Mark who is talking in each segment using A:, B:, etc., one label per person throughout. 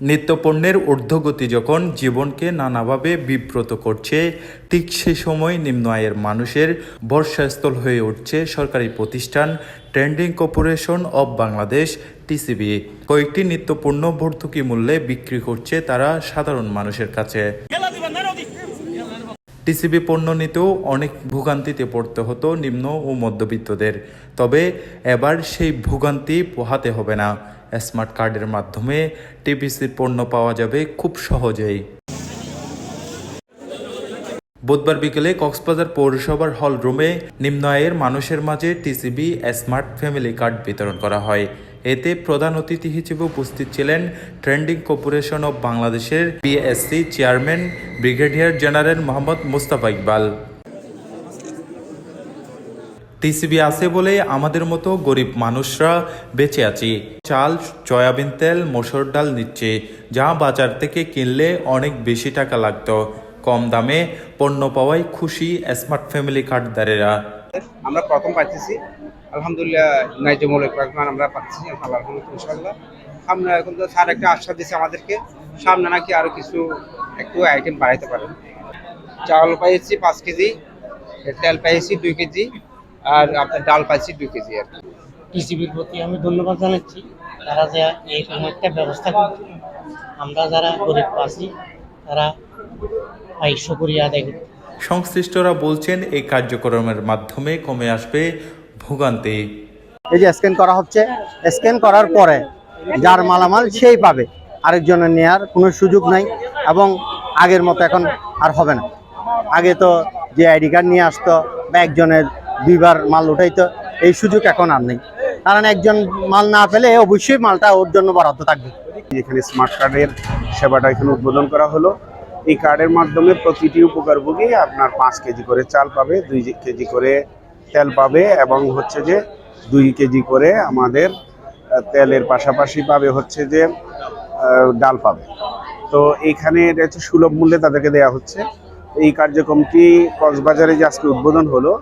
A: নিত্যপণ্যের ঊর্ধ্বগতি যখন জীবনকে নানাভাবে বিব্রত করছে, ঠিক সে সময় নিম্ন আয়ের মানুষের বর্ষাস্থল হয়ে উঠছে সরকারি প্রতিষ্ঠান trading corporation of Bangladesh, TCB. কয়েকটি নিত্যপণ্য ভর্তুকি মূল্যে বিক্রি করছে তারা সাধারণ মানুষের কাছে। টিসিবি পণ্য নিতেও অনেক ভোগান্তিতে পড়তে হতো নিম্ন ও মধ্যবিত্তদের। তবে এবার সেই ভোগান্তি পোহাতে হবে না। স্মার্ট কার্ডের মাধ্যমে টিপিসির পণ্য পাওয়া যাবে খুব সহজেই। বুধবার বিকেলে কক্সবাজার পৌরসভার হল রুমে নিম্ন আয়ের মানুষের মাঝে টিসিবি স্মার্ট ফ্যামিলি কার্ড বিতরণ করা হয়। এতে প্রধান অতিথি হিসেবে উপস্থিত ছিলেন ট্রেন্ডিং কর্পোরেশন অব বাংলাদেশের BSC chairman brigadier general Mohammad Mustafa Iqbal. TCB আছে বলে আমাদের মতো গরিব মানুষরা বেঁচে আছি। চাল, সয়াবিন তেল, মসুর ডাল নিচ্ছে, যা বাজার থেকে কিনলে অনেক বেশি টাকা লাগতো। কম দামে পণ্য পাওয়ায় খুশি স্মার্ট ফ্যামিলি কার্ডদারেরা।
B: আমরা প্রথম পাইতেছি। আলহামদুলিল্লাহ ন্যায্য মৌলিক আমরা পাচ্ছি আল্লাহ রহমত ইনশাল্লাহ সামনে এখন তো স্যার একটা আশ্বাস দিচ্ছে আমাদেরকে, সামনে নাকি আরও কিছু একটু আইটেম বাড়াইতে পারেন। চাউল পাইছি পাঁচ কেজি, তেল পাইছি দুই কেজি আর আপনার ডাল পাইছি দুই কেজি আর কি।
C: টিসিবির প্রতি আমি ধন্যবাদ জানাচ্ছি। তারা যে এইরকম একটা ব্যবস্থা করছে। আমরা যারা গরিব আছি তারা এই শুকরিয়া আদায় করি
A: সংশ্লিষ্টরা বলছেন এই কার্যক্রমের মাধ্যমে কমে আসবে ভোগান্তি।
D: এই যে স্ক্যান করা হচ্ছে স্ক্যান করার পরে যার মালামাল সেই পাবে। আরেকজনের নেয়ার কোনো সুযোগ নাই এবং আগের মতো এখন আর হবে না। আগে তো যে আইডি কার্ড নিয়ে আসতো বা একজনের দুইবার মাল উঠাইতো, এই সুযোগ এখন আর নেই। কারণ একজন মাল না পেলে অবশ্যই মালটা ওর জন্য বরাদ্দ থাকবে।
E: এখানে স্মার্ট কার্ডের সেবাটা এখানে উদ্বোধন করা হলো। এই কার্ডের মাধ্যমে প্রতিটি উপকারভোগী আপনার পাঁচ কেজি করে চাল পাবে, দুই কেজি করে তেল পাবে এবং হচ্ছে যে দুই কেজি করে আমাদের তেলের পাশাপাশি পাবে হচ্ছে যে ডাল পাবে। তো এইখানে এটা হচ্ছে সুলভ মূল্যে তাদেরকে দেওয়া হচ্ছে। এই কার্যক্রমটি কক্সবাজারে যে আজকে উদ্বোধন হলো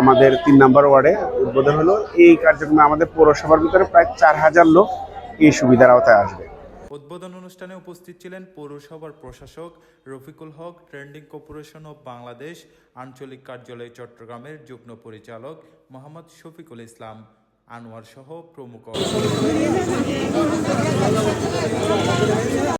E: আমাদের তিন নম্বর ওয়ার্ডে উদ্বোধন হলো। এই কার্যক্রমে আমাদের পৌরসভার ভিতরে প্রায় চার হাজার লোক এই সুবিধার আওতায় আসবে।
A: উদ্বোধন অনুষ্ঠানে উপস্থিত ছিলেন পৌরসভার প্রশাসক Rafiqul Haque, trading corporation of Bangladesh, আঞ্চলিক কার্যালয় চট্টগ্রামের যুগ্ম পরিচালক মোহাম্মদ শফিকুল ইসলাম, আনোয়ার সহ প্রমুখ।